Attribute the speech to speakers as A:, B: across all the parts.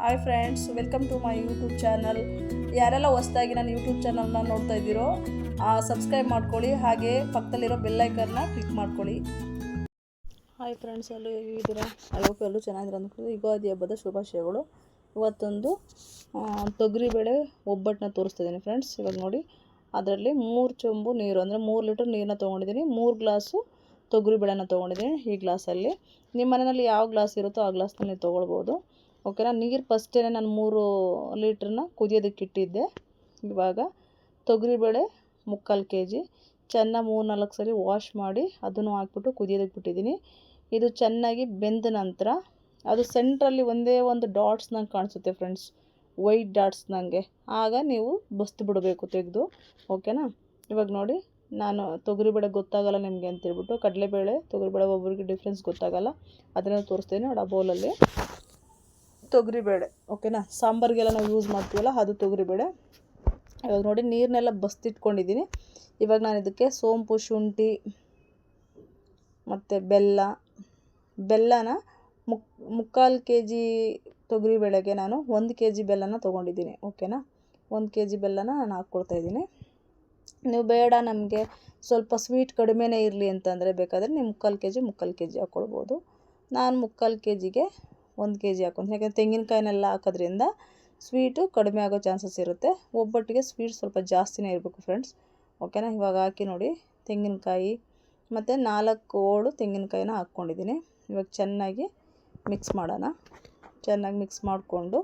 A: Hi friends, welcome to my YouTube channel. ಯಾರೆಲ್ಲ ಹೊಸ್ದಾಗಿ ನಾನು ಯೂಟ್ಯೂಬ್ ಚಾನಲ್ನ ನೋಡ್ತಾ ಇದ್ದೀರೋ ಸಬ್ಸ್ಕ್ರೈಬ್ ಮಾಡ್ಕೊಳ್ಳಿ. ಹಾಗೆ ಪಕ್ಕದಲ್ಲಿರೋ ಬೆಲ್ಲೈಕನ್ನ ಕ್ಲಿಕ್ ಮಾಡ್ಕೊಳ್ಳಿ. ಹಾಯ್ ಫ್ರೆಂಡ್ಸ್, ಎಲ್ಲೂ ಹೇಗಿದ್ದೀರಾ? ಐ ಹೋಪ್ ಎಲ್ಲರೂ ಚೆನ್ನಾಗಿರೋ ಅಂದ್ಕೊಂಡು ಯುಗಾದಿ ಹಬ್ಬದ ಶುಭಾಶಯಗಳು. ಇವತ್ತೊಂದು ತೊಗರಿಬೇಳೆ ಒಬ್ಬಟ್ಟನ್ನ ತೋರಿಸ್ತಾ ಇದ್ದೀನಿ ಫ್ರೆಂಡ್ಸ್. ಇವಾಗ ನೋಡಿ, ಅದರಲ್ಲಿ ಮೂರು ಚೊಂಬು ನೀರು, ಅಂದರೆ ಮೂರು ಲೀಟ್ರ್ ನೀರನ್ನ ತೊಗೊಂಡಿದ್ದೀನಿ. ಮೂರು ಗ್ಲಾಸು ತೊಗರಿಬೇಳೆನ ತೊಗೊಂಡಿದ್ದೀನಿ ಈ ಗ್ಲಾಸಲ್ಲಿ ನಿಮ್ಮ ಮನೆಯಲ್ಲಿ ಯಾವ ಗ್ಲಾಸ್ ಇರುತ್ತೋ ಆ ಗ್ಲಾಸ್ನ ನೀವು ತೊಗೊಳ್ಬೋದು. ಓಕೆನಾ ನೀರು ಫಸ್ಟೇ ನಾನು ಮೂರು ಲೀಟ್ರನ್ನ ಕುದಿಯೋದಕ್ಕೆ ಇಟ್ಟಿದ್ದೆ. ಇವಾಗ ತೊಗರಿಬೇಳೆ ಮುಕ್ಕಾಲು ಕೆ ಜಿ ಚೆನ್ನಾಗಿ ಮೂರು ನಾಲ್ಕು ಸರಿ ವಾಶ್ ಮಾಡಿ ಅದನ್ನು ಹಾಕ್ಬಿಟ್ಟು ಕುದಿಯೋದಕ್ಕೆ ಬಿಟ್ಟಿದ್ದೀನಿ. ಇದು ಚೆನ್ನಾಗಿ ಬೆಂದ ನಂತರ ಅದು ಸೆಂಟ್ರಲ್ಲಿ ಒಂದೇ ಒಂದು ಡಾಟ್ಸ್ ನಂಗೆ ಕಾಣಿಸುತ್ತೆ ಫ್ರೆಂಡ್ಸ್ ವೈಟ್ ಡಾಟ್ಸ್ ನನಗೆ ಆಗ ನೀವು ಬಸ್ತು ಬಿಡಬೇಕು ತೆಗೆದು ಓಕೆನಾ ಇವಾಗ ನೋಡಿ, ನಾನು ತೊಗರಿಬೇಳೆ ಗೊತ್ತಾಗಲ್ಲ ನಿಮಗೆ ಅಂತೇಳ್ಬಿಟ್ಟು ಕಡಲೆಬೇಳೆ ತೊಗರಿಬೇಳೆ ಒಬ್ಬರಿಗೆ ಡಿಫ್ರೆನ್ಸ್ ಗೊತ್ತಾಗಲ್ಲ ಅದನ್ನು ತೋರಿಸ್ತೀನಿ ನೋಡಿ ಆ ಬೌಲಲ್ಲಿ ತೊಗರಿಬೇಳೆ ಓಕೆನಾ ಸಾಂಬಾರಿಗೆಲ್ಲ ನಾವು ಯೂಸ್ ಮಾಡ್ತೀವಲ್ಲ, ಅದು ತೊಗರಿಬೇಳೆ. ಇವಾಗ ನೋಡಿ ನೀರನ್ನೆಲ್ಲ ಬಸ್ತಿಟ್ಕೊಂಡಿದ್ದೀನಿ ಇವಾಗ ನಾನು ಇದಕ್ಕೆ ಸೋಂಪು, ಶುಂಠಿ, ಮತ್ತು ಬೆಲ್ಲ. ಬೆಲ್ಲನ ಮುಕ್, ಮುಕ್ಕಾಲು ಕೆ ಜಿ ತೊಗರಿಬೇಳೆಗೆ ನಾನು ಒಂದು ಕೆ ಜಿ ಬೆಲ್ಲನ ತೊಗೊಂಡಿದ್ದೀನಿ ಓಕೆನಾ ಒಂದು ಕೆ ಜಿ ಬೆಲ್ಲನ ನಾನು ಹಾಕ್ಕೊಳ್ತಾಯಿದ್ದೀನಿ ನೀವು ಬೇಡ ನಮಗೆ ಸ್ವಲ್ಪ ಸ್ವೀಟ್ ಕಡಿಮೆನೇ ಇರಲಿ ಅಂತಂದರೆ ಬೇಕಾದರೆ ನೀವು ಮುಕ್ಕಾಲು ಕೆ ಜಿ ಮುಕ್ಕಾಲು ಕೆ ಜಿ ಹಾಕ್ಕೊಳ್ಬೋದು. ನಾನು ಮುಕ್ಕಾಲು ಕೆ ಜಿಗೆ ಒಂದು ಕೆ ಜಿ ಹಾಕೊಂಡು ಯಾಕಂದರೆ ತೆಂಗಿನಕಾಯಿನೆಲ್ಲ ಹಾಕೋದ್ರಿಂದ ಸ್ವೀಟು ಕಡಿಮೆ ಆಗೋ ಚಾನ್ಸಸ್ ಇರುತ್ತೆ. ಒಬ್ಬಟ್ಟಿಗೆ ಸ್ವೀಟ್ ಸ್ವಲ್ಪ ಜಾಸ್ತಿನೇ ಇರಬೇಕು ಫ್ರೆಂಡ್ಸ್ ಓಕೆನಾ ಇವಾಗ ಹಾಕಿ ನೋಡಿ. ತೆಂಗಿನಕಾಯಿ ಮತ್ತು ನಾಲ್ಕು ಓಳು ತೆಂಗಿನಕಾಯಿನ ಹಾಕ್ಕೊಂಡಿದ್ದೀನಿ. ಇವಾಗ ಚೆನ್ನಾಗಿ ಮಿಕ್ಸ್ ಮಾಡೋಣ. ಚೆನ್ನಾಗಿ ಮಿಕ್ಸ್ ಮಾಡಿಕೊಂಡು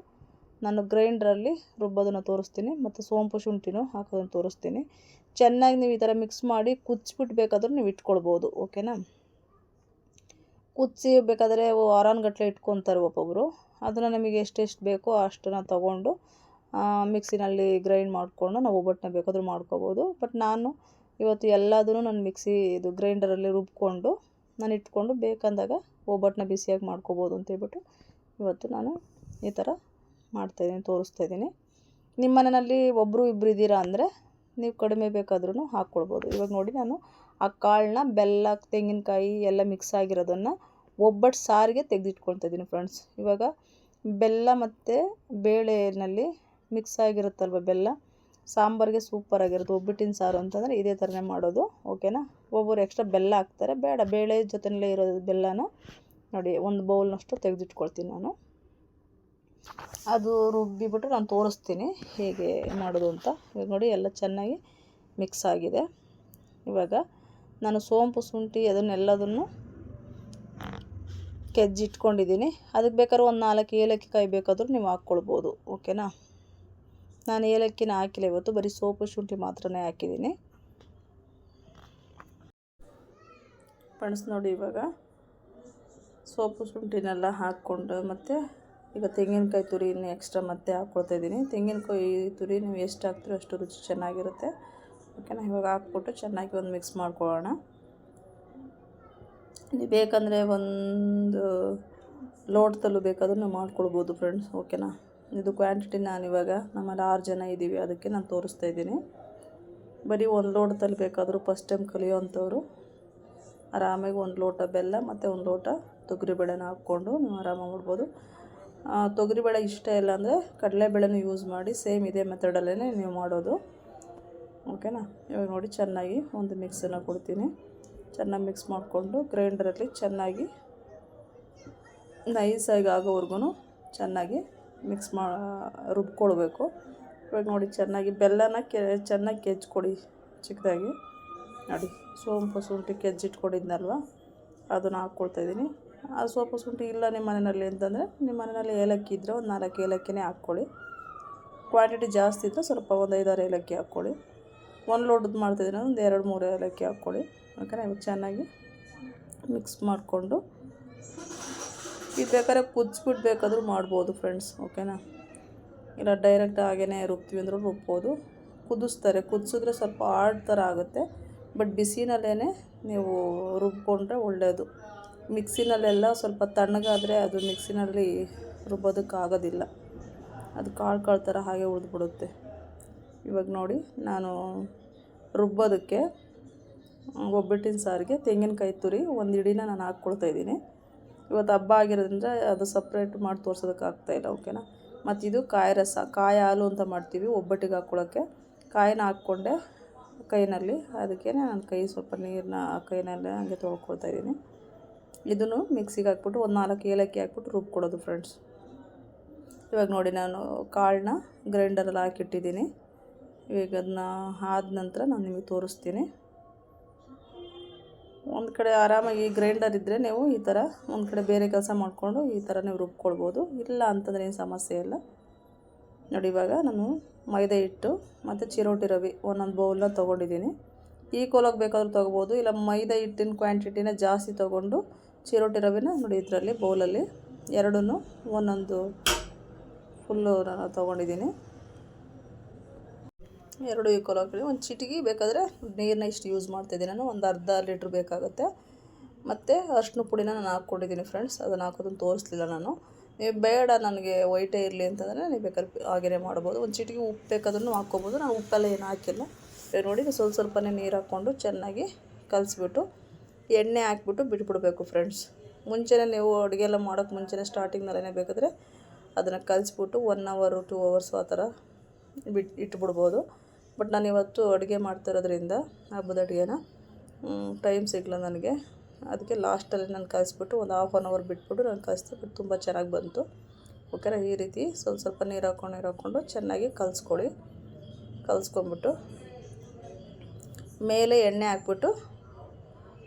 A: ನಾನು ಗ್ರೈಂಡ್ರಲ್ಲಿ ರುಬ್ಬೋದನ್ನು ತೋರಿಸ್ತೀನಿ. ಮತ್ತು ಸೋಂಪು ಶುಂಠಿನೂ ಹಾಕೋದನ್ನು ತೋರಿಸ್ತೀನಿ. ಚೆನ್ನಾಗಿ ನೀವು ಈ ಥರ ಮಿಕ್ಸ್ ಮಾಡಿ ಕುಚ್ಚಿಬಿಟ್ಬೇಕಾದ್ರೂ ನೀವು ಇಟ್ಕೊಳ್ಬೋದು. ಓಕೆನಾ ಕುದಿಸಿ ಬೇಕಾದರೆ ವಾರಾನ್ಗಟ್ಲೆ ಇಟ್ಕೊತಾರೆ ಒಬ್ಬೊಬ್ಬರು ಅದನ್ನು ನಮಗೆ ಎಷ್ಟೆಷ್ಟು ಬೇಕೋ ಅಷ್ಟನ್ನು ತಗೊಂಡು ಮಿಕ್ಸಿನಲ್ಲಿ ಗ್ರೈಂಡ್ ಮಾಡಿಕೊಂಡು ನಾವು ಒಬ್ಬಟ್ಟನ್ನ ಬೇಕಾದರೂ ಮಾಡ್ಕೋಬೋದು. ಬಟ್ ನಾನು ಇವತ್ತು ಎಲ್ಲದೂ ನಾನು ಮಿಕ್ಸಿ, ಇದು ಗ್ರೈಂಡರಲ್ಲಿ ರುಬ್ಕೊಂಡು ನಾನು ಇಟ್ಕೊಂಡು ಬೇಕಂದಾಗ ಒಬ್ಬಟ್ಟನ್ನ ಬಿಸಿಯಾಗಿ ಮಾಡ್ಕೋಬೋದು ಅಂತೇಳ್ಬಿಟ್ಟು ಇವತ್ತು ನಾನು ಈ ಥರ ಮಾಡ್ತಾಯಿದ್ದೀನಿ ತೋರಿಸ್ತಾಯಿದ್ದೀನಿ ನಿಮ್ಮ ಮನೆಯಲ್ಲಿ ಒಬ್ಬರು ಇಬ್ಬರು ಇದ್ದೀರಾ ಅಂದರೆ ನೀವು ಕಡಿಮೆ ಬೇಕಾದ್ರೂ ಹಾಕ್ಕೊಳ್ಬೋದು. ಇವಾಗ ನೋಡಿ ನಾನು ಆ ಕಾಳನ್ನ ಬೆಲ್ಲ, ತೆಂಗಿನಕಾಯಿ ಎಲ್ಲ ಮಿಕ್ಸ್ ಆಗಿರೋದನ್ನು ಒಬ್ಬಟ್ಟು ಸಾರಿಗೆ ತೆಗೆದಿಟ್ಕೊಳ್ತಾ ಇದ್ದೀನಿ ಫ್ರೆಂಡ್ಸ್ ಇವಾಗ ಬೆಲ್ಲ ಮತ್ತು ಬೇಳೆನಲ್ಲಿ ಮಿಕ್ಸ್ ಆಗಿರುತ್ತಲ್ವ ಬೆಲ್ಲ? ಸಾಂಬಾರಿಗೆ ಸೂಪರಾಗಿರುತ್ತೆ ಒಬ್ಬಿಟ್ಟಿನ ಸಾರು ಅಂತಂದರೆ ಇದೇ ಥರನೇ ಮಾಡೋದು. ಓಕೆನಾ ಒಬ್ಬರು ಎಕ್ಸ್ಟ್ರಾ ಬೆಲ್ಲ ಹಾಕ್ತಾರೆ. ಬೇಡ, ಬೇಳೆ ಜೊತೆಯಲ್ಲೇ ಇರೋ ಬೆಲ್ಲನ ನೋಡಿ, ಒಂದು ಬೌಲ್ನಷ್ಟು ತೆಗೆದಿಟ್ಕೊಳ್ತೀನಿ ನಾನು. ಅದು ರುಬ್ಬಿಬಿಟ್ಟು ನಾನು ತೋರಿಸ್ತೀನಿ ಹೇಗೆ ಮಾಡೋದು ಅಂತ. ಇವಾಗ ನೋಡಿ, ಎಲ್ಲ ಚೆನ್ನಾಗಿ ಮಿಕ್ಸ್ ಆಗಿದೆ. ಇವಾಗ ನಾನು ಸೋಂಪು, ಶುಂಠಿ ಅದನ್ನೆಲ್ಲದನ್ನು ಕೆಜ್ಜಿಟ್ಕೊಂಡಿದ್ದೀನಿ. ಅದಕ್ಕೆ ಬೇಕಾದ್ರೆ ಒಂದು ನಾಲ್ಕು ಏಲಕ್ಕಿ ಕಾಯಿ ಬೇಕಾದರೂ ನೀವು ಹಾಕ್ಕೊಳ್ಬೋದು. ಓಕೆನಾ? ನಾನು ಏಲಕ್ಕಿನ ಹಾಕಿಲ್ಲ ಇವತ್ತು. ಬರೀ ಸೋಪು, ಶುಂಠಿ ಮಾತ್ರನೇ ಹಾಕಿದ್ದೀನಿ. ಫ್ರೆಂಡ್ಸ್, ನೋಡಿ ಇವಾಗ ಸೋಪು, ಶುಂಠಿನೆಲ್ಲ ಹಾಕ್ಕೊಂಡು ಮತ್ತು ಈಗ ತೆಂಗಿನಕಾಯಿ ತುರಿನ ಎಕ್ಸ್ಟ್ರಾ ಮತ್ತೆ ಹಾಕ್ಕೊಳ್ತಾ ಇದ್ದೀನಿ. ತೆಂಗಿನಕಾಯಿ ತುರಿ ನೀವು ಎಷ್ಟು ಹಾಕ್ತೀರೋ ಅಷ್ಟು ರುಚಿ ಚೆನ್ನಾಗಿರುತ್ತೆ. ಓಕೆನಾ? ಇವಾಗ ಹಾಕ್ಬಿಟ್ಟು ಚೆನ್ನಾಗಿ ಒಂದು ಮಿಕ್ಸ್ ಮಾಡ್ಕೊಳ್ಳೋಣ. ನೀವು ಬೇಕಂದರೆ ಒಂದು ಲೋಟದಲ್ಲೂ ಬೇಕಾದರೂ ಮಾಡ್ಕೊಳ್ಬೋದು ಫ್ರೆಂಡ್ಸ್, ಓಕೆನಾ? ಇದು ಕ್ವಾಂಟಿಟಿ ನಾನು ಇವಾಗ ನಮ್ಮಲ್ಲಿ ಆರು ಜನ ಇದ್ದೀವಿ, ಅದಕ್ಕೆ ನಾನು ತೋರಿಸ್ತಾ ಇದ್ದೀನಿ. ಬರೀ ಒಂದು ಲೋಟದಲ್ಲಿ ಬೇಕಾದರೂ ಫಸ್ಟ್ ಟೈಮ್ ಕಲಿಯೋವಂಥವ್ರು ಆರಾಮಾಗಿ ಒಂದು ಲೋಟ ಬೆಲ್ಲ ಮತ್ತು ಒಂದು ಲೋಟ ತೊಗರಿಬೇಳೆನ ಹಾಕ್ಕೊಂಡು ನೀವು ಆರಾಮಾಗಿ ಮಾಡ್ಬೋದು. ತೊಗರಿಬೇಳೆ ಇಷ್ಟ ಇಲ್ಲ ಅಂದರೆ ಕಡಲೆಬೇಳೆನೂ ಯೂಸ್ ಮಾಡಿ ಸೇಮ್ ಇದೇ ಮೆಥಡಲ್ಲೇ ನೀವು ಮಾಡೋದು. ಓಕೆನಾ? ಇವಾಗ ನೋಡಿ, ಚೆನ್ನಾಗಿ ಒಂದು ಮಿಕ್ಸನ್ನು ಕೊಡ್ತೀನಿ. ಚೆನ್ನಾಗಿ ಮಿಕ್ಸ್ ಮಾಡಿಕೊಂಡು ಗ್ರೈಂಡರಲ್ಲಿ ಚೆನ್ನಾಗಿ ನೈಸಾಗಿ ಆಗೋವರೆಗೂ ಚೆನ್ನಾಗಿ ಮಿಕ್ಸ್ ಮಾ, ರುಬ್ಕೊಳ್ಬೇಕು. ಇವಾಗ ನೋಡಿ, ಚೆನ್ನಾಗಿ ಬೆಲ್ಲನ ಕೆ, ಚೆನ್ನಾಗಿ ಕೆಜ್ಕೊಡಿ ಚಿಕ್ಕದಾಗಿ. ನೋಡಿ, ಸೋಂಪು ಶುಂಠಿ ಕೆಜ್ಜಿಟ್ಕೊಂಡಿದ್ನಲ್ವ? ಅದನ್ನು ಹಾಕ್ಕೊಳ್ತಾಯಿದ್ದೀನಿ. ಆ ಸೋಂಪು ಶುಂಠಿ ಇಲ್ಲ ನಿಮ್ಮ ಮನೆಯಲ್ಲಿ ಅಂತಂದರೆ, ನಿಮ್ಮ ಮನೆಯಲ್ಲಿ ಏಲಕ್ಕಿ ಇದ್ದರೆ ಒಂದು ನಾಲ್ಕು ಏಲಕ್ಕಿನೇ ಹಾಕ್ಕೊಳ್ಳಿ. ಕ್ವಾಂಟಿಟಿ ಜಾಸ್ತಿ ಇದ್ದರೆ ಸ್ವಲ್ಪ ಒಂದು ಐದಾರು ಏಲಕ್ಕಿ ಹಾಕ್ಕೊಳ್ಳಿ. ಒಂದು ಲೋಟದ್ದು ಮಾಡ್ತಿದ್ದೀನಿ. ಒಂದು ಎರಡು ಮೂರು ಏಲಕ್ಕಿ ಹಾಕ್ಕೊಳ್ಳಿ. ಓಕೆನಾ ಇವಾಗ ಚೆನ್ನಾಗಿ ಮಿಕ್ಸ್ ಮಾಡಿಕೊಂಡು. ಇದು ಬೇಕಾದ್ರೆ ಕುದಿಸ್ಬಿಟ್ಟು ಬೇಕಾದರೂ ಮಾಡ್ಬೋದು ಫ್ರೆಂಡ್ಸ್ ಓಕೆನಾ ಇಲ್ಲ ಡೈರೆಕ್ಟ್ ಹಾಗೇ ರುಬ್ತೀವಿ ಅಂದರೂ ರುಬ್ಬೋದು. ಕುದಿಸ್ತಾರೆ. ಕುದಿಸಿದ್ರೆ ಸ್ವಲ್ಪ ಹಾರ್ಡ್ ಥರ ಆಗುತ್ತೆ. ಬಟ್ ಬಿಸಿನಲ್ಲೇ ನೀವು ರುಬ್ಕೊಂಡ್ರೆ ಒಳ್ಳೆಯದು ಮಿಕ್ಸಿನಲ್ಲೆಲ್ಲ ಸ್ವಲ್ಪ ತಣ್ಣಗಾದರೆ ಅದು ಮಿಕ್ಸಿನಲ್ಲಿ ರುಬ್ಬೋದಕ್ಕಾಗೋದಿಲ್ಲ. ಅದು ಕಾಳು ಕಾಳು ಥರ ಹಾಗೆ ಉಳಿದ್ಬಿಡುತ್ತೆ. ಇವಾಗ ನೋಡಿ, ನಾನು ರುಬ್ಬೋದಕ್ಕೆ ಒಬ್ಬಟ್ಟಿನ ಸಾರಿಗೆ, ತೆಂಗಿನಕಾಯಿ ತುರಿ ಒಂದು ಹಿಡಿನ ನಾನು ಹಾಕ್ಕೊಳ್ತಾ ಇದ್ದೀನಿ. ಇವತ್ತು ಹಬ್ಬ ಆಗಿರೋದ್ರಿಂದ ಅದು ಸಪ್ರೇಟ್ ಮಾಡಿ ತೋರ್ಸೋದಕ್ಕೆ ಆಗ್ತಾಯಿಲ್ಲ ಓಕೆನಾ ಮತ್ತು ಇದು ಕಾಯಿ ರಸ, ಕಾಯಿ ಹಾಲು ಅಂತ ಮಾಡ್ತೀವಿ ಒಬ್ಬಟ್ಟಿಗೆ ಹಾಕ್ಕೊಳ್ಳೋಕ್ಕೆ ಕಾಯಿನ ಹಾಕ್ಕೊಂಡೆ ಕೈನಲ್ಲಿ ಅದಕ್ಕೆ ನಾನು ಕೈ ಸ್ವಲ್ಪ ನೀರನ್ನ ಕೈನಲ್ಲೇ ಹಂಗೆ ತೊಳ್ಕೊಳ್ತಾ ಇದ್ದೀನಿ. ಇದನ್ನು ಮಿಕ್ಸಿಗೆ ಹಾಕ್ಬಿಟ್ಟು ಒಂದು ನಾಲ್ಕು ಏಲಕ್ಕಿ ಹಾಕ್ಬಿಟ್ಟು ರುಬ್ಕೊಡೋದು ಫ್ರೆಂಡ್ಸ್ ಇವಾಗ ನೋಡಿ, ನಾನು ಕಾಳನ್ನ ಗ್ರೈಂಡರಲ್ಲಿ ಹಾಕಿಟ್ಟಿದ್ದೀನಿ. ಇವಾಗ ಅದನ್ನ ಆದ ನಂತರ ನಾನು ನಿಮಗೆ ತೋರಿಸ್ತೀನಿ. ಒಂದು ಕಡೆ ಆರಾಮಾಗಿ ಗ್ರೈಂಡರ್ ಇದ್ದರೆ ನೀವು ಈ ಥರ ಒಂದು ಕಡೆ ಬೇರೆ ಕೆಲಸ ಮಾಡಿಕೊಂಡು ಈ ಥರ ನೀವು ರುಬ್ಕೊಳ್ಬೋದು. ಇಲ್ಲ ಅಂತಂದರೆ ಏನು ಸಮಸ್ಯೆ ಇಲ್ಲ. ನೋಡಿ ಇವಾಗ ನಾನು ಮೈದಾ ಹಿಟ್ಟು ಮತ್ತು ಚಿರೋಟಿ ರವಿ ಒಂದೊಂದು ಬೌಲನ್ನ ತೊಗೊಂಡಿದ್ದೀನಿ. ಈ ಕೋಲಾಗ ಬೇಕಾದರೂ ತೊಗೋಬೋದು. ಇಲ್ಲ ಮೈದಾ ಹಿಟ್ಟಿನ ಕ್ವಾಂಟಿಟಿನ ಜಾಸ್ತಿ ತೊಗೊಂಡು ಚಿರೋಟಿ ರವಿನ ನೋಡಿ ಇದರಲ್ಲಿ ಬೌಲಲ್ಲಿ ಎರಡೂ ಒಂದೊಂದು ಫುಲ್ಲು ನಾನು ತೊಗೊಂಡಿದ್ದೀನಿ. ಎರಡು ಈಕ್ವಲ್ ಒಂದು ಚಿಟಿಗೆ ಬೇಕಾದರೆ ನೀರನ್ನ ಇಷ್ಟು ಯೂಸ್ ಮಾಡ್ತಿದ್ದೀನಿ ನಾನು. ಒಂದು ಅರ್ಧ ಲೀಟ್ರ್ ಬೇಕಾಗುತ್ತೆ. ಮತ್ತು ಅರ್ಶಿನ ಪುಡಿನ ನಾನು ಹಾಕ್ಕೊಂಡಿದ್ದೀನಿ ಫ್ರೆಂಡ್ಸ್ ಅದನ್ನು ಹಾಕೋದನ್ನು ತೋರಿಸ್ಲಿಲ್ಲ ನಾನು. ನೀವು ಬೇಡ ನನಗೆ ವೈಟೇ ಇರಲಿ ಅಂತಂದರೆ ನೀವು ಬೇಕಾದ್ರೆ ಹಾಗೇನೆ ಮಾಡ್ಬೋದು. ಒಂದು ಚಿಟಿಗೆ ಉಪ್ಪು ಬೇಕಾದ್ರೂ ಹಾಕ್ಕೊಬೋದು. ನಾನು ಉಪ್ಪೆಲ್ಲ ಏನು ಹಾಕಿಲ್ಲ. ನೋಡಿ ಸ್ವಲ್ಪ ಸ್ವಲ್ಪನೇ ನೀರು ಹಾಕ್ಕೊಂಡು ಚೆನ್ನಾಗಿ ಕಲಿಸ್ಬಿಟ್ಟು ಎಣ್ಣೆ ಹಾಕ್ಬಿಟ್ಟು ಬಿಟ್ಬಿಡ್ಬೇಕು ಫ್ರೆಂಡ್ಸ್ ಮುಂಚೆನೇ ನೀವು ಅಡುಗೆ ಎಲ್ಲ ಮಾಡೋಕ್ಕೆ ಮುಂಚೆನೇ ಸ್ಟಾರ್ಟಿಂಗ್ನಲ್ಲೇ ಬೇಕಾದರೆ ಅದನ್ನು ಕಲಿಸ್ಬಿಟ್ಟು ಒನ್ ಅವರು ಟೂ ಅವರ್ಸು ಆ ಥರ ಬಿಟ್ಟು ಇಟ್ಬಿಡ್ಬೋದು. ಬಟ್ ನಾನು ಇವತ್ತು ಅಡುಗೆ ಮಾಡ್ತಿರೋದ್ರಿಂದ ಹಬ್ಬದ ಅಡುಗೆನ ಟೈಮ್ ಸಿಗಲ್ಲ ನನಗೆ. ಅದಕ್ಕೆ ಲಾಸ್ಟಲ್ಲಿ ನಾನು ಕಲಿಸ್ಬಿಟ್ಟು ಒಂದು ಹಾಫ್ ಆನ್ ಅವರ್ ಬಿಟ್ಬಿಟ್ಟು ನಾನು ಕಲಿಸ್ದೆ ಬಟ್ ತುಂಬ ಚೆನ್ನಾಗಿ ಬಂತು. ಓಕೆನಾ ಈ ರೀತಿ ಸ್ವಲ್ಪ ಸ್ವಲ್ಪ ನೀರು ಹಾಕ್ಕೊಂಡು ನೀರು ಹಾಕ್ಕೊಂಡು ಚೆನ್ನಾಗಿ ಕಲಿಸ್ಕೊಳ್ಳಿ. ಕಲಿಸ್ಕೊಂಬಿಟ್ಟು ಮೇಲೆ ಎಣ್ಣೆ ಹಾಕ್ಬಿಟ್ಟು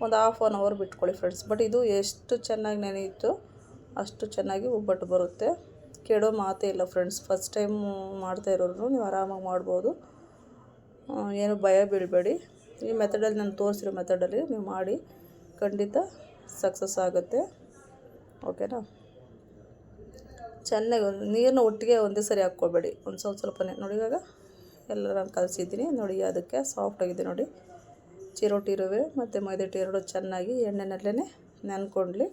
A: ಒಂದು ಹಾಫ್ ಆನ್ ಅವರ್ ಬಿಟ್ಕೊಳ್ಳಿ ಫ್ರೆಂಡ್ಸ್ ಬಟ್ ಇದು ಎಷ್ಟು ಚೆನ್ನಾಗಿ ನೆನೆಯಿತು ಅಷ್ಟು ಚೆನ್ನಾಗಿ ಒಬ್ಬಟ್ಟು ಬರುತ್ತೆ. ಕೆಡೋ ಮಾತೇ ಇಲ್ಲ ಫ್ರೆಂಡ್ಸ್ ಫಸ್ಟ್ ಟೈಮ್ ಮಾಡ್ತಾ ಇರೋರು ನೀವು ಆರಾಮಾಗಿ ಮಾಡ್ಬೋದು. ಏನು ಭಯ ಬೀಳಬೇಡಿ. ಈ ಮೆಥಡಲ್ಲಿ ನಾನು ತೋರಿಸಿರೋ ಮೆಥಡಲ್ಲಿ ನೀವು ಮಾಡಿ, ಖಂಡಿತ ಸಕ್ಸಸ್ ಆಗುತ್ತೆ. ಓಕೆನಾ ಚೆನ್ನಾಗಿ ಒಂದು ನೀರನ್ನ ಒಟ್ಟಿಗೆ ಒಂದೇ ಸರಿ ಹಾಕ್ಕೊಬೇಡಿ. ಒಂದು ಸ್ವಲ್ಪ ಸ್ವಲ್ಪನೇ. ನೋಡಿ ಇವಾಗ ಎಲ್ಲ ನಾನು ಕಲಸಿದ್ದೀನಿ. ನೋಡಿ ಅದಕ್ಕೆ ಸಾಫ್ಟಾಗಿದೆ ನೋಡಿ. ಚಿರೋಟಿ ಇರುವೆ ಮತ್ತು ಮೈದಿಟ್ಟು ಎರಡು ಚೆನ್ನಾಗಿ ಎಣ್ಣೆನಲ್ಲೇ ನೆನ್ಕೊಂಡ್ಲಿ.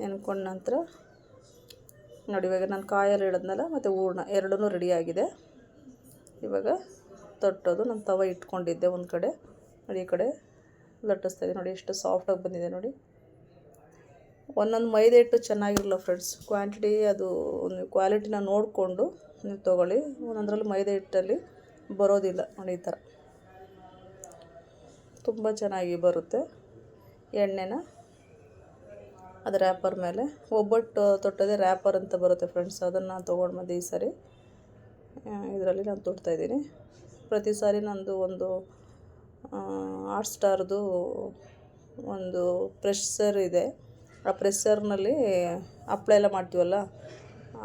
A: ನೆನ್ಕೊಂಡ ನಂತರ ನೋಡಿ ಇವಾಗ ನಾನು ಕಾಯಲ್ಲಿ ಇಡೋದ್ನಲ್ಲ ಮತ್ತು ಹೂರ್ಣ ಎರಡೂ ರೆಡಿಯಾಗಿದೆ ಇವಾಗ ತೊಟ್ಟೋದು. ನಾನು ತವ ಇಟ್ಕೊಂಡಿದ್ದೆ ಒಂದು ಕಡೆ. ನೋಡಿ ಈ ಕಡೆ ಲಟ್ಟಿಸ್ತಾ ನೋಡಿ ಎಷ್ಟು ಸಾಫ್ಟಾಗಿ ಬಂದಿದೆ ನೋಡಿ. ಒಂದೊಂದು ಮೈದಾ ಹಿಟ್ಟು ಚೆನ್ನಾಗಿರಲ್ಲ ಫ್ರೆಂಡ್ಸ್ ಕ್ವಾಂಟಿಟಿ ಅದು ಒಂದು ಕ್ವಾಲಿಟಿನ ನೋಡಿಕೊಂಡು ನೀವು ತೊಗೊಳ್ಳಿ. ಒಂದೊಂದರಲ್ಲಿ ಮೈದಾ ಹಿಟ್ಟಲ್ಲಿ ಬರೋದಿಲ್ಲ. ನೋಡಿ ಈ ಥರ ತುಂಬ ಚೆನ್ನಾಗಿ ಬರುತ್ತೆ. ಎಣ್ಣೆನ ಅದು ರ್ಯಾಪರ್ ಮೇಲೆ. ಒಬ್ಬಟ್ಟು ತೊಟ್ಟದೆ ರ್ಯಾಪರ್ ಅಂತ ಬರುತ್ತೆ ಫ್ರೆಂಡ್ಸ್ ಅದನ್ನು ನಾನು ತೊಗೊಂಡು ಬಂದೆ ಈ ಸರಿ ಇದರಲ್ಲಿ ನಾನು ತೊಡ್ತಾಯಿದ್ದೀನಿ ಪ್ರತಿ ಸಾರಿ ನಂದು ಒಂದು ಆಟ್ ಸ್ಟಾರ್ದು ಒಂದು ಪ್ರೆಸ್ಸರ್ ಇದೆ. ಆ ಪ್ರೆಸ್ಸರ್ನಲ್ಲಿ ಅಪ್ಲೈ ಎಲ್ಲ ಮಾಡ್ತೀವಲ್ಲ,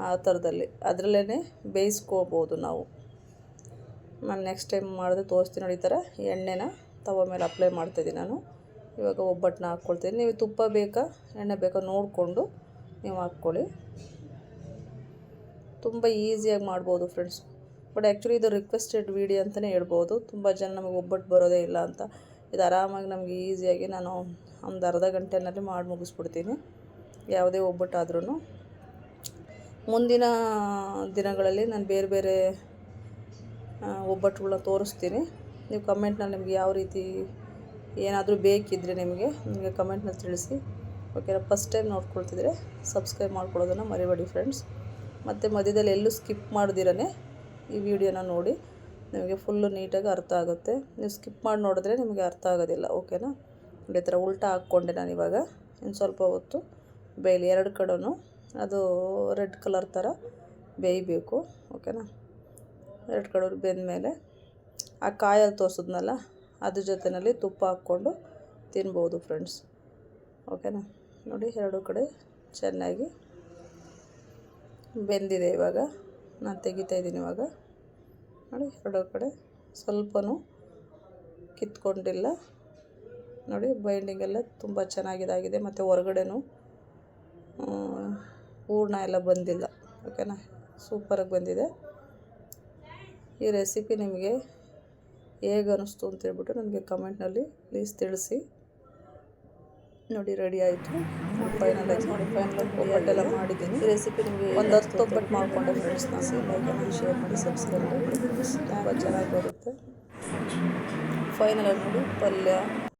A: ಆ ಥರದಲ್ಲಿ ಅದರಲ್ಲೇ ಬೇಯಿಸ್ಕೋಬೋದು ನಾವು. ನಾನು ನೆಕ್ಸ್ಟ್ ಟೈಮ್ ಮಾಡಿದ್ರೆ ತೋರಿಸ್ತೀನಿ ನೋಡಿ ಈ ಥರ. ಎಣ್ಣೆನ ತವ ಮೇಲೆ ಅಪ್ಲೈ ಮಾಡ್ತಾಯಿದ್ದೀನಿ ನಾನು. ಇವಾಗ ಒಬ್ಬಟ್ಟನ್ನ ಹಾಕ್ಕೊಳ್ತೀನಿ. ನೀವು ತುಪ್ಪ ಬೇಕಾ, ಎಣ್ಣೆ ಬೇಕಾ ನೋಡಿಕೊಂಡು ನೀವು ಹಾಕ್ಕೊಳ್ಳಿ. ತುಂಬ ಈಸಿಯಾಗಿ ಮಾಡ್ಬೋದು ಫ್ರೆಂಡ್ಸ್ ಬಟ್ ಆ್ಯಕ್ಚುಲಿ ಇದು ರಿಕ್ವೆಸ್ಟೆಡ್ ವೀಡಿಯೋ ಅಂತಲೇ ಹೇಳ್ಬೋದು. ತುಂಬ ಜನ ನಮಗೆ ಒಬ್ಬಟ್ಟು ಬರೋದೇ ಇಲ್ಲ ಅಂತ. ಇದು ಆರಾಮಾಗಿ ನಮಗೆ ಈಸಿಯಾಗಿ ನಾನು ಒಂದು ಅರ್ಧ ಗಂಟೆನಲ್ಲಿ ಮಾಡಿ ಮುಗಿಸ್ಬಿಡ್ತೀನಿ. ಯಾವುದೇ ಒಬ್ಬಟ್ಟಾದ್ರೂ ಮುಂದಿನ ದಿನಗಳಲ್ಲಿ ನಾನು ಬೇರೆ ಬೇರೆ ಒಬ್ಬಟ್ಟುಗಳನ್ನ ತೋರಿಸ್ತೀನಿ. ನೀವು ಕಮೆಂಟ್ನಲ್ಲಿ ನಿಮಗೆ ಯಾವ ರೀತಿ ಏನಾದರೂ ಬೇಕಿದ್ದರೆ ನಿಮಗೆ ನಿಮಗೆ ಕಮೆಂಟ್ನಲ್ಲಿ ತಿಳಿಸಿ. ಓಕೆನಾ? ಫಸ್ಟ್ ಟೈಮ್ ನೋಡ್ಕೊಳ್ತಿದ್ರೆ ಸಬ್ಸ್ಕ್ರೈಬ್ ಮಾಡ್ಕೊಳ್ಳೋದನ್ನು ಮರಿಬೇಡಿ ಫ್ರೆಂಡ್ಸ್. ಮತ್ತು ಮಧ್ಯದಲ್ಲಿ ಎಲ್ಲೂ ಸ್ಕಿಪ್ ಮಾಡ್ದಿರೇ ಈ ವಿಡಿಯೋನ ನೋಡಿ ನಿಮಗೆ ಫುಲ್ಲು ನೀಟಾಗಿ ಅರ್ಥ ಆಗುತ್ತೆ. ನೀವು ಸ್ಕಿಪ್ ಮಾಡಿ ನೋಡಿದ್ರೆ ನಿಮಗೆ ಅರ್ಥ ಆಗೋದಿಲ್ಲ, ಓಕೆನಾ? ಈ ಥರ ಉಲ್ಟಾ ಹಾಕ್ಕೊಂಡೆ ನಾನು ಇವಾಗ. ಇನ್ನು ಸ್ವಲ್ಪ ಹೊತ್ತು ಬೇಯಲಿ ಎರಡು ಕಡೆನೂ, ಅದು ರೆಡ್ ಕಲರ್ ಥರ ಬೇಯಬೇಕು, ಓಕೆನಾ? ಎರಡು ಕಡೆ ಬೆಂದಮೇಲೆ ಆ ಕಾಯಲ್ಲಿ ತೋರಿಸಿದ್ನಲ್ಲ, ಅದ್ರ ಜೊತೆಯಲ್ಲಿ ತುಪ್ಪ ಹಾಕ್ಕೊಂಡು ತಿನ್ಬೋದು ಫ್ರೆಂಡ್ಸ್, ಓಕೆನಾ? ನೋಡಿ, ಎರಡು ಕಡೆ ಚೆನ್ನಾಗಿ ಬೆಂದಿದೆ ಇವಾಗ. ನಾನು ತೆಗಿತಾ ಇದ್ದೀನಿ ಇವಾಗ. ನೋಡಿ, ಎರಡು ಕಡೆ ಸ್ವಲ್ಪನೂ ಕಿತ್ಕೊಂಡಿಲ್ಲ. ನೋಡಿ ಬೈಂಡಿಂಗ್ ಎಲ್ಲ ತುಂಬ ಚೆನ್ನಾಗಿದಾಗಿದೆ. ಮತ್ತು ಹೊರಗಡೆನೂ ಹೂರ್ಣ ಎಲ್ಲ ಬಂದಿಲ್ಲ. ಓಕೆನಾ? ಸೂಪರಾಗಿ ಬಂದಿದೆ. ಈ ರೆಸಿಪಿ ನಿಮಗೆ ಹೇಗೆ ಅನ್ನಿಸ್ತು ಅಂತೇಳ್ಬಿಟ್ಟು ನನಗೆ ಕಮೆಂಟ್ನಲ್ಲಿ ಪ್ಲೀಸ್ ತಿಳಿಸಿ. ನೋಡಿ ರೆಡಿ ಆಯಿತು. ಫೈನಲ್ ಆಗಿ ನೋಡಿ ಫೈನಲ್ ಒಬ್ಬಟ್ಟೆಲ್ಲ ಮಾಡಿದ್ದೀನಿ. ರೆಸಿಪಿ ನಿಮಗೆ ಒಂದು ಹತ್ತು ಒಬ್ಬಟ್ಟು ಮಾಡಿಕೊಂಡೆ ಫ್ರೆಂಡ್ಸ್ ನಾನು ಲೈಕ್ ಶೇರ್ ಮಾಡಿ ಸಬ್ಸ್ಕ್ರೈಬ್ ಮಾಡಿ, ತುಂಬ ಚೆನ್ನಾಗಿ ಬರುತ್ತೆ. ಫೈನಲ್ ಆಗಿ ಪಲ್ಯ